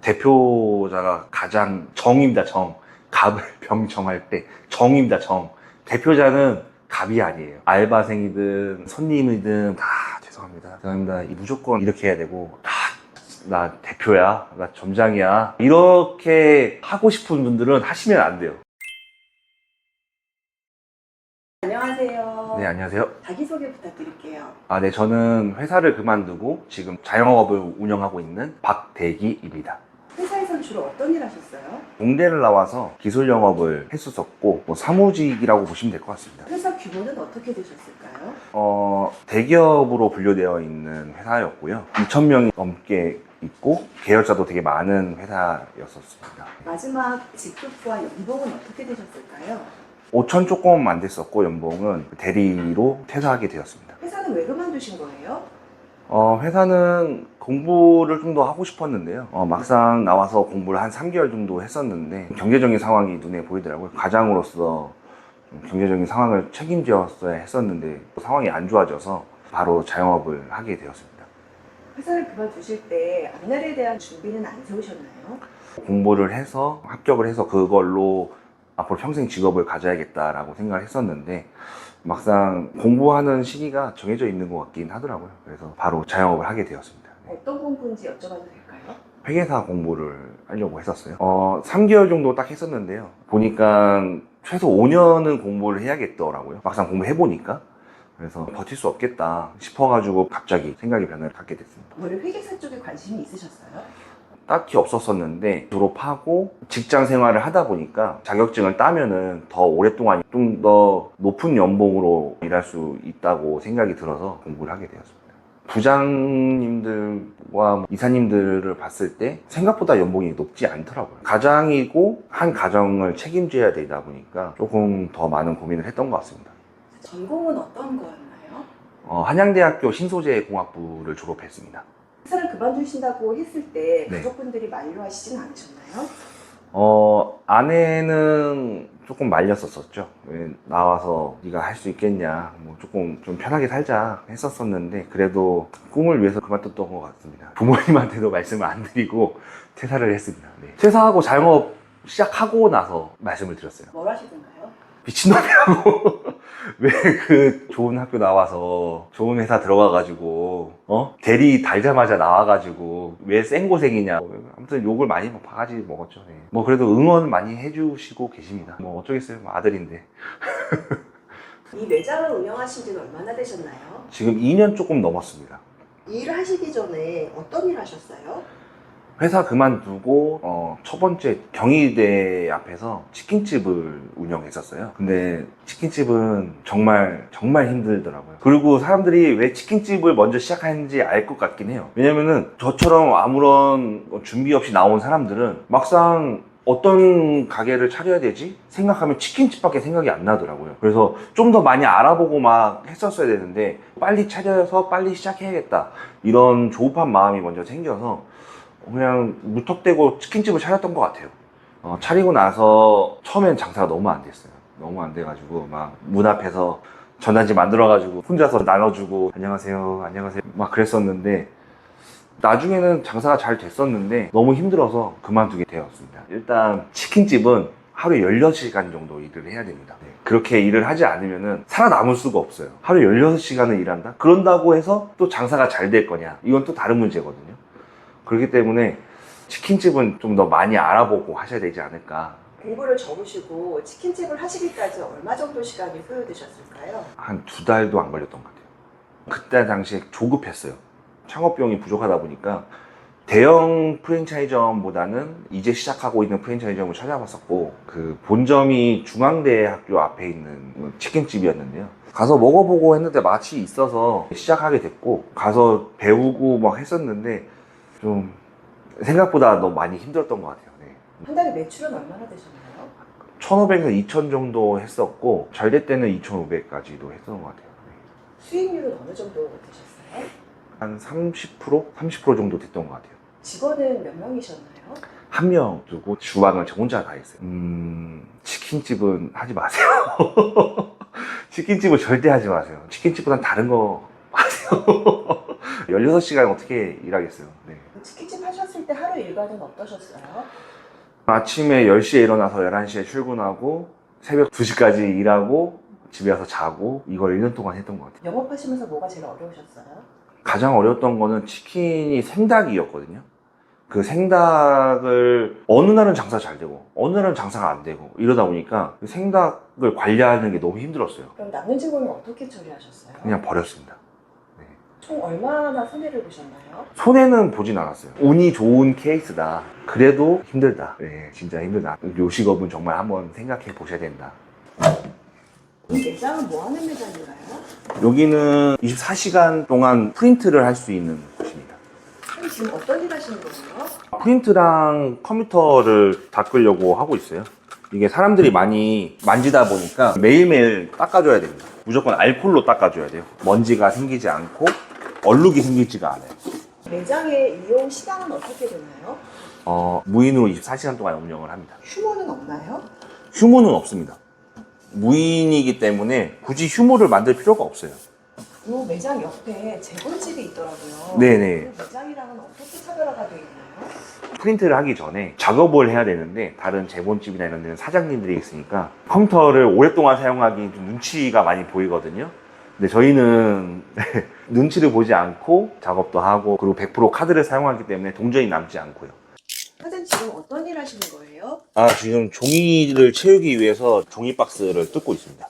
대표자가 가장 정입니다, 정. 갑을 병정할 때 정입니다, 정. 대표자는 갑이 아니에요. 알바생이든 손님이든 다 죄송합니다. 죄송합니다. 이 무조건 이렇게 해야 되고 다 나 대표야, 나 점장이야. 이렇게 하고 싶은 분들은 하시면 안 돼요. 안녕하세요. 네, 안녕하세요. 자기소개 부탁드릴게요. 아, 네, 저는 회사를 그만두고 지금 자영업을 운영하고 있는 박대기입니다. 회사에선 주로 어떤 일 하셨어요? 공대를 나와서 기술 영업을 했었었고 뭐 사무직이라고 보시면 될 것 같습니다. 회사 규모는 어떻게 되셨을까요? 어, 대기업으로 분류되어 있는 회사였고요. 2,000명이 넘게 있고 계열사도 되게 많은 회사였었습니다. 마지막 직급과 연봉은 어떻게 되셨을까요? 5천 조금 안 됐었고 연봉은 대리로 퇴사하게 되었습니다. 회사는 왜 그만두신 거예요? 어, 회사는 공부를 좀 더 하고 싶었는데요. 어, 막상 나와서 공부를 한 3개월 정도 했었는데 경제적인 상황이 눈에 보이더라고요. 가장으로서 좀 경제적인 상황을 책임져야 했었는데 상황이 안 좋아져서 바로 자영업을 하게 되었습니다. 회사를 그만두실 때 앞날에 대한 준비는 안 세우셨나요? 공부를 해서 합격을 해서 그걸로 앞으로 평생 직업을 가져야겠다라고 생각을 했었는데 막상 공부하는 시기가 정해져 있는 것 같긴 하더라고요. 그래서 바로 자영업을 하게 되었습니다. 네. 어떤 공부인지 여쭤봐도 될까요? 회계사 공부를 하려고 했었어요. 어, 3개월 정도 딱 했었는데요. 보니까 최소 5년은 공부를 해야겠더라고요. 막상 공부해보니까. 그래서 버틸 수 없겠다 싶어가지고 갑자기 생각의 변화를 갖게 됐습니다. 원래 회계사 쪽에 관심이 있으셨어요? 딱히 없었었는데 졸업하고 직장 생활을 하다 보니까 자격증을 따면은 더 오랫동안 좀 더 높은 연봉으로 일할 수 있다고 생각이 들어서 공부를 하게 되었습니다. 부장님들과 뭐 이사님들을 봤을 때 생각보다 연봉이 높지 않더라고요. 가장이고 한 가정을 책임져야 되다 보니까 조금 더 많은 고민을 했던 것 같습니다. 전공은 어떤 거였나요? 어, 한양대학교 신소재공학부를 졸업했습니다. 회사를 그만두신다고 했을 때 네. 가족분들이 만류하시진 않으셨나요? 어, 아내는 조금 말렸었었죠. 왜 나와서 네가 할 수 있겠냐. 뭐 조금 좀 편하게 살자 했었었는데 그래도 꿈을 위해서 그만뒀던 것 같습니다. 부모님한테도 말씀을 안 드리고 퇴사를 했습니다. 네. 퇴사하고 자영업 시작하고 나서 말씀을 드렸어요. 뭘 하시던가요? 미친놈이라고. 왜 그 좋은 학교 나와서 좋은 회사 들어가가지고, 어? 대리 달자마자 나와가지고, 왜 생고생이냐. 아무튼 욕을 많이 바가지 먹었죠. 네. 뭐 그래도 응원 많이 해주시고 계십니다. 뭐 어쩌겠어요. 뭐 아들인데. 이 매장을 운영하신 지는 얼마나 되셨나요? 지금 2년 조금 넘었습니다. 이 일을 하시기 전에 어떤 일 하셨어요? 회사 그만두고 어, 첫 번째 경희대 앞에서 치킨집을 운영했었어요. 근데 치킨집은 정말 정말 힘들더라고요. 그리고 사람들이 왜 치킨집을 먼저 시작하는지 알 것 같긴 해요. 왜냐면은 저처럼 아무런 준비 없이 나온 사람들은 막상 어떤 가게를 차려야 되지? 생각하면 치킨집밖에 생각이 안 나더라고요. 그래서 좀 더 많이 알아보고 막 했었어야 되는데 빨리 차려서 빨리 시작해야겠다. 이런 조급한 마음이 먼저 생겨서 그냥 무턱대고 치킨집을 차렸던 것 같아요. 어, 차리고 나서 처음엔 장사가 너무 안 됐어요. 너무 안 돼가지고 막 문 앞에서 전단지 만들어가지고 혼자서 나눠주고 안녕하세요, 안녕하세요 막 그랬었는데 나중에는 장사가 잘 됐었는데 너무 힘들어서 그만두게 되었습니다. 일단 치킨집은 하루에 16시간 정도 일을 해야 됩니다. 네, 그렇게 일을 하지 않으면 살아남을 수가 없어요. 하루에 16시간을 일한다? 그런다고 해서 또 장사가 잘 될 거냐? 이건 또 다른 문제거든요. 그렇기 때문에 치킨집은 좀 더 많이 알아보고 하셔야 되지 않을까. 공부를 접으시고 치킨집을 하시기까지 얼마 정도 시간이 소요되셨을까요? 한 두 달도 안 걸렸던 것 같아요. 그때 당시에 조급했어요. 창업 비용이 부족하다 보니까 대형 프랜차이점보다는 이제 시작하고 있는 프랜차이점을 찾아봤었고 그 본점이 중앙대 학교 앞에 있는 치킨집이었는데요. 가서 먹어보고 했는데 맛이 있어서 시작하게 됐고 가서 배우고 막 했었는데 좀 생각보다 너무 많이 힘들었던 것 같아요. 네. 한 달에 매출은 얼마나 되셨나요? 1,500에서 2,000 정도 했었고 잘 될 때는 2,500까지도 했던 것 같아요. 네. 수익률은 어느 정도 되셨어요? 한 30%? 30% 정도 됐던 것 같아요. 직원은 몇 명이셨나요? 한 명 두고 주방을 저 혼자 다 했어요. 음, 치킨집은 하지 마세요. 치킨집은 절대 하지 마세요. 치킨집보단 다른 거 하세요. 16시간 어떻게 일하겠어요. 네. 그 치킨집 하셨을 때 하루 일과는 어떠셨어요? 아침에 10시에 일어나서 11시에 출근하고 새벽 2시까지 일하고 집에 와서 자고 이걸 1년 동안 했던 것 같아요. 영업하시면서 뭐가 제일 어려우셨어요? 가장 어려웠던 거는 치킨이 생닭이었거든요. 그 생닭을 어느 날은 장사 잘 되고 어느 날은 장사가 안 되고 이러다 보니까 그 생닭을 관리하는 게 너무 힘들었어요. 그럼 남는 직원은 어떻게 처리하셨어요? 그냥 버렸습니다. 총 얼마나 손해를 보셨나요? 손해는 보진 않았어요. 운이 좋은 케이스다. 그래도 힘들다. 네, 진짜 힘들다. 요식업은 정말 한번 생각해 보셔야 된다. 이 매장은 뭐 하는 매장인가요? 여기는 24시간 동안 프린트를 할 수 있는 곳입니다. 그럼 지금 어떤 일 하시는 거예요? 프린트랑 컴퓨터를 닦으려고 하고 있어요. 이게 사람들이 많이 만지다 보니까 매일매일 닦아줘야 됩니다. 무조건 알콜로 닦아줘야 돼요. 먼지가 생기지 않고 얼룩이 생기지가 않아요. 매장의 이용 시간은 어떻게 되나요? 어, 무인으로 24시간 동안 운영을 합니다. 휴무는 없나요? 휴무는 없습니다. 무인이기 때문에 굳이 휴무를 만들 필요가 없어요. 이 매장 옆에 재본집이 있더라고요. 네네. 그 매장이랑은 어떻게 차별화가 되어 있나요? 프린트를 하기 전에 작업을 해야 되는데 다른 재본집이나 이런 데는 사장님들이 있으니까 컴퓨터를 오랫동안 사용하기 좀 눈치가 많이 보이거든요. 근데 저희는 눈치를 보지 않고 작업도 하고 그리고 100% 카드를 사용하기 때문에 동전이 남지 않고요. 사장님 지금 어떤 일 하시는 거예요? 아 지금 종이를 채우기 위해서 종이 박스를 뜯고 있습니다.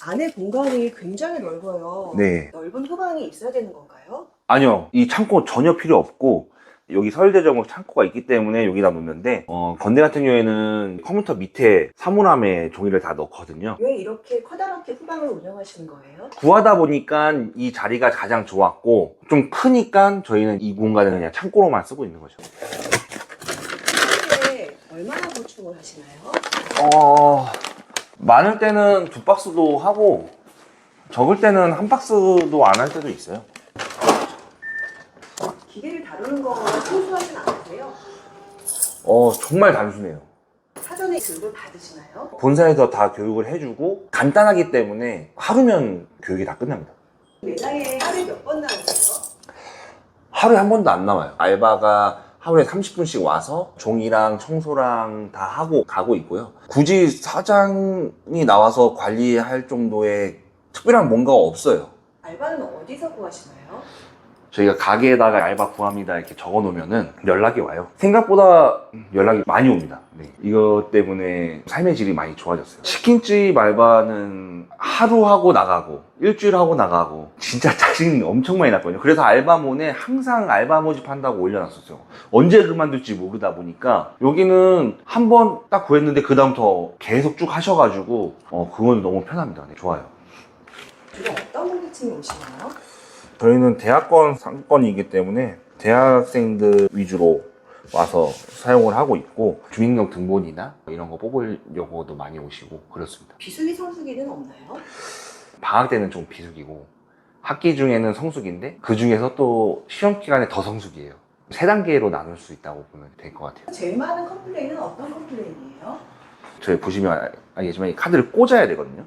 안에 공간이 굉장히 넓어요. 네. 넓은 후방이 있어야 되는 건가요? 아니요. 이 창고 전혀 필요 없고 여기 서울대정목 창고가 있기 때문에 여기다 놓는데 어, 건대 같은 경우에는 컴퓨터 밑에 사물함에 종이를 다 넣거든요. 왜 이렇게 커다랗게 후방을 운영하시는 거예요? 구하다 보니까 이 자리가 가장 좋았고 좀 크니까 저희는 이 공간을 그냥 창고로만 쓰고 있는 거죠. 하루에 얼마나 보충을 하시나요? 어, 많을 때는 두 박스도 하고 적을 때는 한 박스도 안 할 때도 있어요. 기계를 다루는 거 생소하진 않으세요? 어, 정말 단순해요. 사전에 교육을 받으시나요? 본사에서 다 교육을 해주고 간단하기 때문에 하루면 교육이 다 끝납니다. 매장에 하루에 몇 번 나오세요? 하루에 한 번도 안 나와요. 알바가 하루에 30분씩 와서 종이랑 청소랑 다 하고 가고 있고요. 굳이 사장이 나와서 관리할 정도의 특별한 뭔가가 없어요. 알바는 어디서 구하시나요? 저희가 가게에다가 알바 구합니다 이렇게 적어 놓으면은 연락이 와요. 생각보다 연락이 많이 옵니다. 네. 이것 때문에 삶의 질이 많이 좋아졌어요. 치킨집 알바는 하루 하고 나가고 일주일 하고 나가고 진짜 짜증 엄청 많이 났거든요. 그래서 알바몬에 항상 알바 모집한다고 올려놨었어요. 언제 그만둘지 모르다 보니까 여기는 한 번 딱 구했는데 그 다음부터 계속 쭉 하셔가지고 어 그건 너무 편합니다. 네, 좋아요. 주로 어떤 고객층이 오시나요? 저희는 대학원 상권이기 때문에 대학생들 위주로 와서 사용을 하고 있고 주민등 등본이나 이런 거 뽑으려고도 많이 오시고 그렇습니다. 비수기 성수기는 없나요? 방학 때는 좀 비수기고 학기 중에는 성수기인데 그 중에서 또 시험 기간에 더 성수기예요. 세 단계로 나눌 수 있다고 보면 될 것 같아요. 제일 많은 컴플레인은 어떤 컴플레인이에요? 저희 보시면 알겠지만 이 카드를 꽂아야 되거든요.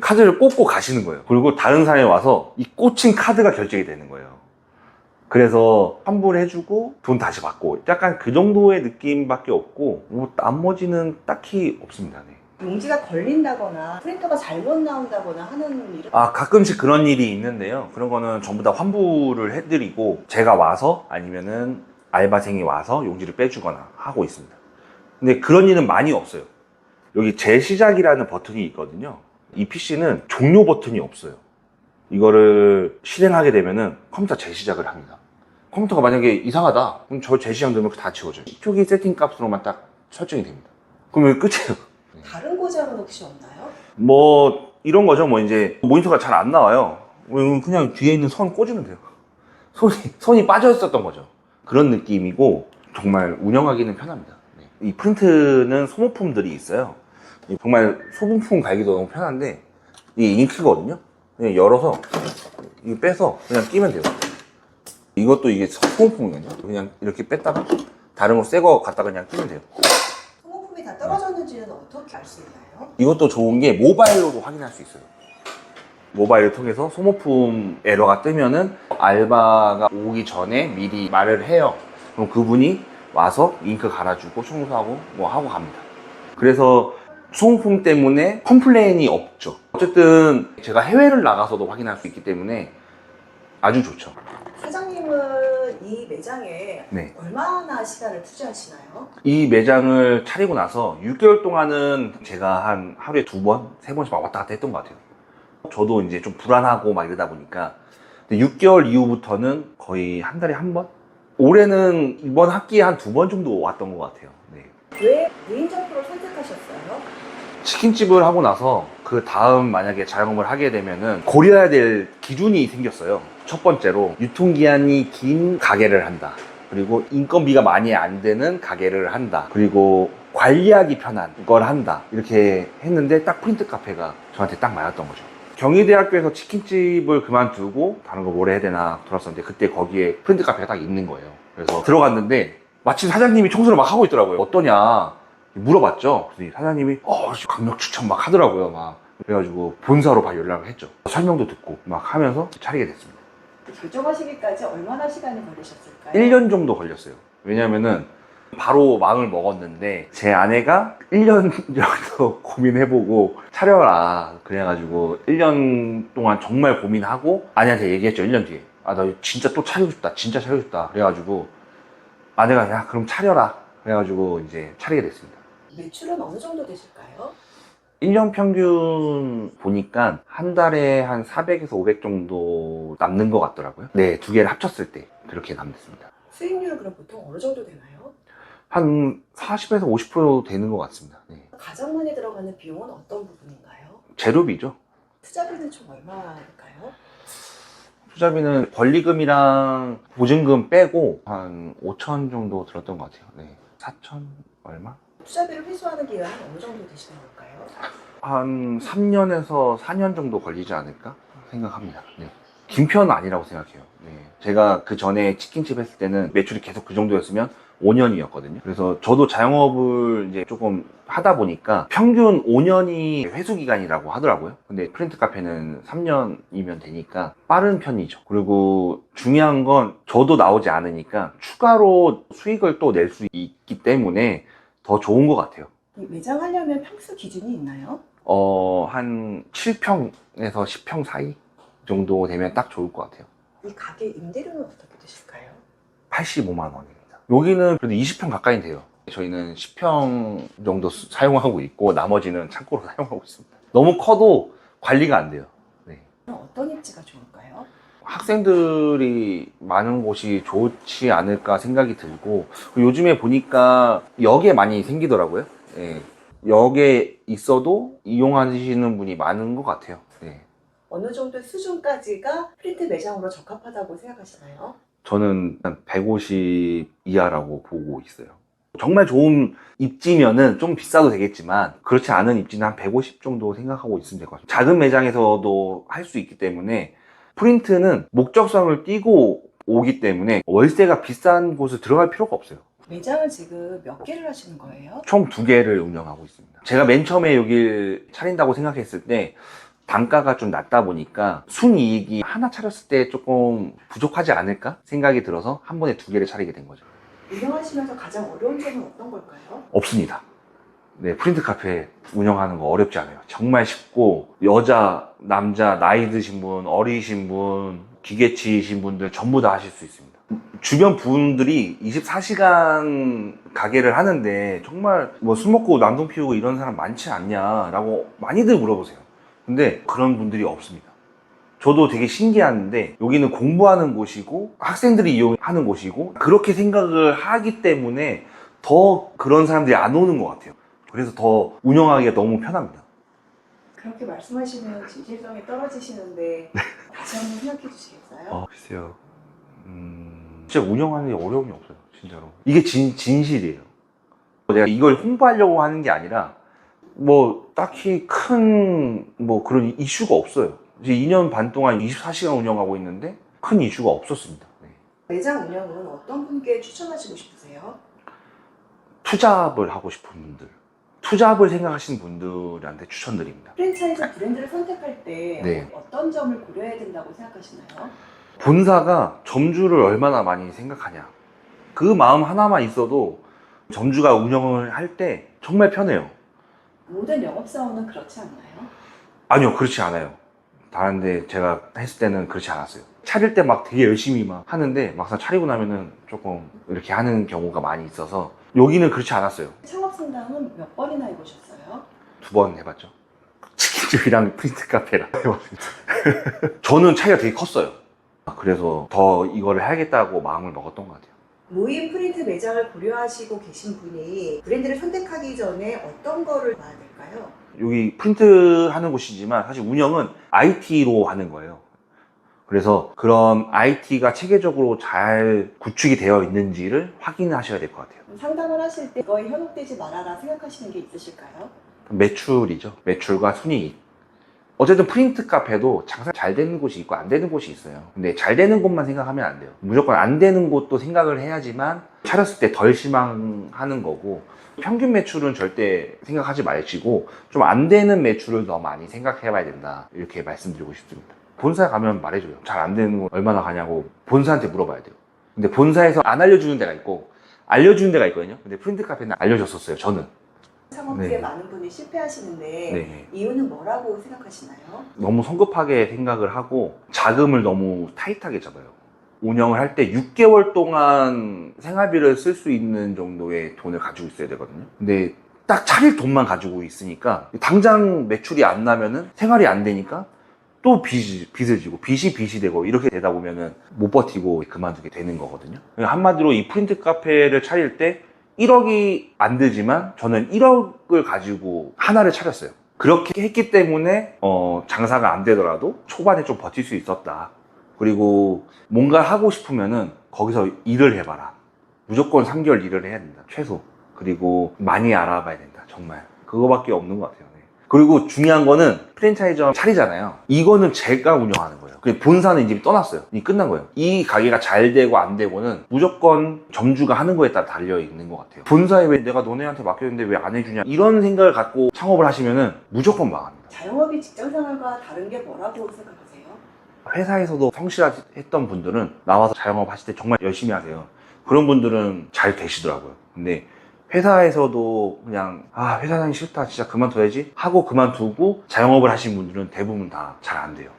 카드를 꽂고 가시는 거예요. 그리고 다른 사람이 와서 이 꽂힌 카드가 결제가 되는 거예요. 그래서 환불해주고 돈 다시 받고 약간 그 정도의 느낌밖에 없고 뭐 나머지는 딱히 없습니다. 네. 용지가 걸린다거나 프린터가 잘못 나온다거나 하는 일은 아 가끔씩 그런 일이 있는데요. 그런 거는 전부 다 환불을 해드리고 제가 와서 아니면은 알바생이 와서 용지를 빼주거나 하고 있습니다. 근데 그런 일은 많이 없어요. 여기 재시작이라는 버튼이 있거든요. 이 PC는 종료 버튼이 없어요. 이거를 실행하게 되면은 컴퓨터 재시작을 합니다. 컴퓨터가 만약에 이상하다. 그럼 저 재시작 누르면 다 지워져요. 이쪽이 세팅 값으로만 딱 설정이 됩니다. 그러면 끝이에요. 다른 고장은 혹시 없나요? 뭐 이런 거죠. 뭐 이제 모니터가 잘 안 나와요. 그럼 그냥 뒤에 있는 선 꽂으면 돼요. 손이 손이 빠져 있었던 거죠. 그런 느낌이고 정말 운영하기는 편합니다. 네. 이 프린트는 소모품들이 있어요. 이 정말 소모품 갈기도 너무 편한데 이게 잉크거든요. 그냥 열어서 이거 빼서 그냥 끼면 돼요. 이것도 이게 소모품이거든요. 그냥 이렇게 뺐다가 다른 거새거 갖다가 그냥 끼면 돼요. 소모품이 다 떨어졌는지는 어떻게 알 수 있나요? 이것도 좋은 게 모바일로도 확인할 수 있어요. 모바일을 통해서 소모품 에러가 뜨면은 알바가 오기 전에 미리 말을 해요. 그럼 그분이 와서 잉크 갈아주고 청소하고 뭐 하고 갑니다. 그래서 소모품 때문에 컴플레인이 없죠. 어쨌든 제가 해외를 나가서도 확인할 수 있기 때문에 아주 좋죠. 사장님은 이 매장에 네. 얼마나 시간을 투자하시나요? 이 매장을 차리고 나서 6개월 동안은 제가 한 하루에 두 번, 세 번씩 막 왔다 갔다 했던 것 같아요. 저도 이제 좀 불안하고 막 이러다 보니까. 근데 6개월 이후부터는 거의 한 달에 한 번? 올해는 이번 학기에 한 두 번 정도 왔던 것 같아요. 네. 왜 무인 점포를 선택하셨어요? 치킨집을 하고 나서 그 다음 만약에 자영업을 하게 되면은 고려해야 될 기준이 생겼어요. 첫 번째로 유통기한이 긴 가게를 한다. 그리고 인건비가 많이 안 되는 가게를 한다. 그리고 관리하기 편한 걸 한다. 이렇게 했는데 딱 프린트 카페가 저한테 딱 맞았던 거죠. 경희대학교에서 치킨집을 그만두고 다른 거 뭘 해야 되나 돌았었는데 그때 거기에 프린트 카페가 딱 있는 거예요. 그래서 들어갔는데 마침 사장님이 청소를 막 하고 있더라고요. 어떠냐 물어봤죠. 그랬더니 사장님이 어 강력 추천 막 하더라고요. 막 그래가지고 본사로 바로 연락을 했죠. 설명도 듣고 막 하면서 차리게 됐습니다. 결정하시기까지 얼마나 시간이 걸리셨을까요? 1년 정도 걸렸어요. 왜냐면은 바로 마음을 먹었는데 제 아내가 1년 정도 고민해보고 차려라 그래가지고 1년 동안 정말 고민하고 아내한테 얘기했죠 1년 뒤에 아 나 진짜 또 차리고 싶다 진짜 차리고 싶다 그래가지고 아내가 야 그럼 차려라 그래가지고 이제 차리게 됐습니다 매출은 어느 정도 되실까요? 1년 평균 보니까 한 달에 한 400에서 500 정도 남는 것 같더라고요 네 두 개를 합쳤을 때 그렇게 남습니다 수익률은 그럼 보통 어느 정도 되나요? 한 40에서 50% 되는 것 같습니다. 네. 가장 많이 들어가는 비용은 어떤 부분인가요? 재료비죠. 투자비는 총 얼마일까요? 투자비는 권리금이랑 보증금 빼고 한 5천 정도 들었던 것 같아요. 네. 4천 얼마? 투자비를 회수하는 기간은 어느 정도 되시는 걸까요? 한 3년에서 4년 정도 걸리지 않을까 생각합니다. 네. 긴 편은 아니라고 생각해요. 네. 제가 그 전에 치킨집 했을 때는 매출이 계속 그 정도였으면 5년이었거든요. 그래서 저도 자영업을 이제 조금 하다 보니까 평균 5년이 회수 기간이라고 하더라고요. 근데 프린트 카페는 3년이면 되니까 빠른 편이죠. 그리고 중요한 건 저도 나오지 않으니까 추가로 수익을 또 낼 수 있기 때문에 더 좋은 것 같아요. 이 매장 하려면 평수 기준이 있나요? 어, 한 7평에서 10평 사이 정도 되면 딱 좋을 것 같아요. 이 가게 임대료는 어떻게 되실까요? 85만 원입니다. 여기는 그래도 20평 가까이 돼요. 저희는 10평 정도 수- 사용하고 있고 나머지는 창고로 사용하고 있습니다. 너무 커도 관리가 안 돼요. 네. 그럼 어떤 입지가 좋을까요? 학생들이 많은 곳이 좋지 않을까 생각이 들고 요즘에 보니까 역에 많이 생기더라고요. 예. 역에 있어도 이용하시는 분이 많은 것 같아요. 네. 어느 정도 수준까지가 프린트 매장으로 적합하다고 생각하시나요? 저는 한 150 이하라고 보고 있어요. 정말 좋은 입지면은 좀 비싸도 되겠지만 그렇지 않은 입지는 한 150 정도 생각하고 있으면 될 것 같아요. 작은 매장에서도 할 수 있기 때문에 프린트는 목적성을 띄고 오기 때문에 월세가 비싼 곳을 들어갈 필요가 없어요. 매장을 지금 몇 개를 하시는 거예요? 총 두 개를 운영하고 있습니다. 제가 맨 처음에 여길 차린다고 생각했을 때 단가가 좀 낮다 보니까 순이익이 하나 차렸을 때 조금 부족하지 않을까 생각이 들어서 한 번에 두 개를 차리게 된 거죠. 운영하시면서 가장 어려운 점은 어떤 걸까요? 없습니다. 네, 프린트 카페 운영하는 거 어렵지 않아요. 정말 쉽고 여자, 남자, 나이 드신 분, 어리신 분, 기계치이신 분들 전부 다 하실 수 있습니다. 주변 분들이 24시간 가게를 하는데 정말 뭐 술 먹고 난동 피우고 이런 사람 많지 않냐라고 많이들 물어보세요. 근데 그런 분들이 없습니다. 저도 되게 신기한데 여기는 공부하는 곳이고 학생들이 이용하는 곳이고 그렇게 생각을 하기 때문에 더 그런 사람들이 안 오는 것 같아요. 그래서 더 운영하기가 너무 편합니다. 그렇게 말씀하시면 진실성이 떨어지시는데 다시 한번 생각해 주시겠어요? 어, 글쎄요. 음, 진짜 운영하는 게 어려움이 없어요. 진짜로. 이게 진, 진실이에요. 내가 이걸 홍보하려고 하는 게 아니라 뭐 딱히 큰 뭐 그런 이슈가 없어요. 이제 2년 반 동안 24시간 운영하고 있는데 큰 이슈가 없었습니다. 네. 매장 운영은 어떤 분께 추천하시고 싶으세요? 투잡을 하고 싶은 분들, 투잡을 생각하시는 분들한테 추천드립니다. 프랜차이즈 브랜드를 선택할 때 네. 어떤 점을 고려해야 된다고 생각하시나요? 본사가 점주를 얼마나 많이 생각하냐. 그 마음 하나만 있어도 점주가 운영을 할 때 정말 편해요. 모든 영업사원은 그렇지 않나요? 아니요, 그렇지 않아요. 다른데 제가 했을 때는 그렇지 않았어요. 차릴 때 막 되게 열심히 막 하는데 막상 차리고 나면은 조금 이렇게 하는 경우가 많이 있어서 여기는 그렇지 않았어요. 창업 상담은 몇 번이나 해보셨어요? 두 번 해봤죠. 치킨집이랑 프린트 카페랑 해봤습니다. 저는 차이가 되게 컸어요. 그래서 더 이거를 해야겠다고 마음을 먹었던 것 같아요. 무인 프린트 매장을 고려하시고 계신 분이 브랜드를 선택하기 전에 어떤 거를 봐야 될까요? 여기 프린트 하는 곳이지만 사실 운영은 IT로 하는 거예요. 그래서 그런 IT가 체계적으로 잘 구축이 되어 있는지를 확인하셔야 될 것 같아요. 상담을 하실 때 이거에 현혹되지 말아라 생각하시는 게 있으실까요? 매출이죠. 매출과 순이익. 어쨌든 프린트 카페도 장사 잘 되는 곳이 있고 안 되는 곳이 있어요. 근데 잘 되는 곳만 생각하면 안 돼요. 무조건 안 되는 곳도 생각을 해야지만 차렸을 때 덜 실망하는 거고 평균 매출은 절대 생각하지 마시고 좀 안 되는 매출을 더 많이 생각해 봐야 된다. 이렇게 말씀드리고 싶습니다. 본사에 가면 말해줘요. 잘 안 되는 거 얼마나 가냐고 본사한테 물어봐야 돼요. 근데 본사에서 안 알려주는 데가 있고 알려주는 데가 있거든요. 근데 프린트 카페는 알려줬었어요. 저는. 창업주에 네. 많은 분이 실패하시는데 네. 이유는 뭐라고 생각하시나요? 너무 성급하게 생각을 하고 자금을 너무 타이트하게 잡아요. 운영을 할 때 6개월 동안 생활비를 쓸 수 있는 정도의 돈을 가지고 있어야 되거든요. 근데 딱 차릴 돈만 가지고 있으니까 당장 매출이 안 나면은 생활이 안 되니까 또 빚이, 빚을 지고 빚이 빚이 되고 이렇게 되다 보면은 못 버티고 그만두게 되는 거거든요. 한마디로 이 프린트 카페를 차릴 때 1억이 안 들지만 저는 1억을 가지고 하나를 차렸어요. 그렇게 했기 때문에 어, 장사가 안 되더라도 초반에 좀 버틸 수 있었다. 그리고 뭔가 하고 싶으면은 거기서 일을 해봐라. 무조건 3개월 일을 해야 된다. 최소. 그리고 많이 알아봐야 된다. 정말. 그거밖에 없는 것 같아요. 네. 그리고 중요한 거는 프랜차이즈 차리잖아요. 이거는 제가 운영하는 거예요. 그 본사는 이제 떠났어요. 이 끝난 거예요. 이 가게가 잘 되고 안 되고는 무조건 점주가 하는 거에 따라 달려 있는 것 같아요. 본사에 왜 내가 너네한테 맡겼는데 왜 안 해주냐 이런 생각을 갖고 창업을 하시면은 무조건 망합니다. 자영업이 직장생활과 다른 게 뭐라고 생각하세요? 회사에서도 성실했던 분들은 나와서 자영업 하실 때 정말 열심히 하세요. 그런 분들은 잘 되시더라고요. 근데 회사에서도 그냥 아 회사 다니기 싫다 진짜 그만둬야지 하고 그만두고 자영업을 하신 분들은 대부분 다 잘 안 돼요.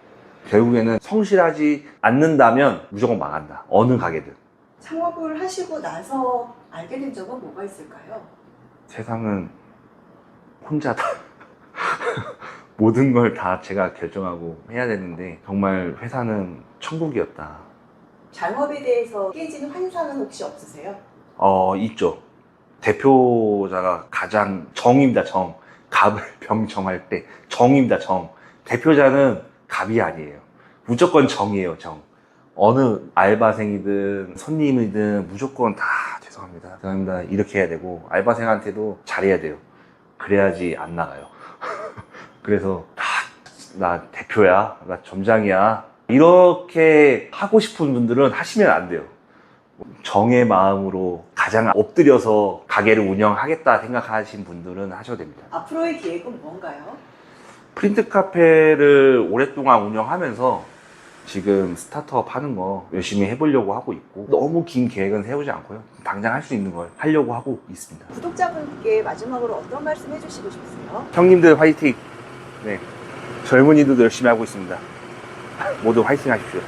결국에는 성실하지 않는다면 무조건 망한다. 어느 가게든. 창업을 하시고 나서 알게 된 점은 뭐가 있을까요? 세상은 혼자다. 모든 걸 다 제가 결정하고 해야 되는데 정말 회사는 천국이었다. 자영업에 대해서 깨진 환상은 혹시 없으세요? 어, 있죠. 대표자가 가장 정입니다, 정. 갑을 병정할 때 정입니다, 정. 대표자는 갑이 아니에요. 무조건 정이에요, 정. 어느 알바생이든 손님이든 무조건 다 죄송합니다. 죄송합니다. 이렇게 해야 되고 알바생한테도 잘해야 돼요. 그래야지 안 나가요. 그래서 다나 대표야, 나 점장이야. 이렇게 하고 싶은 분들은 하시면 안 돼요. 정의 마음으로 가장 엎드려서 가게를 운영하겠다 생각하신 분들은 하셔도 됩니다. 앞으로의 계획은 뭔가요? 프린트 카페를 오랫동안 운영하면서 지금 스타트업 하는 거 열심히 해보려고 하고 있고 너무 긴 계획은 세우지 않고요. 당장 할 수 있는 걸 하려고 하고 있습니다. 구독자분께 마지막으로 어떤 말씀 해주시고 싶으세요? 형님들 화이팅! 네. 젊은이들도 열심히 하고 있습니다. 모두 화이팅 하십시오.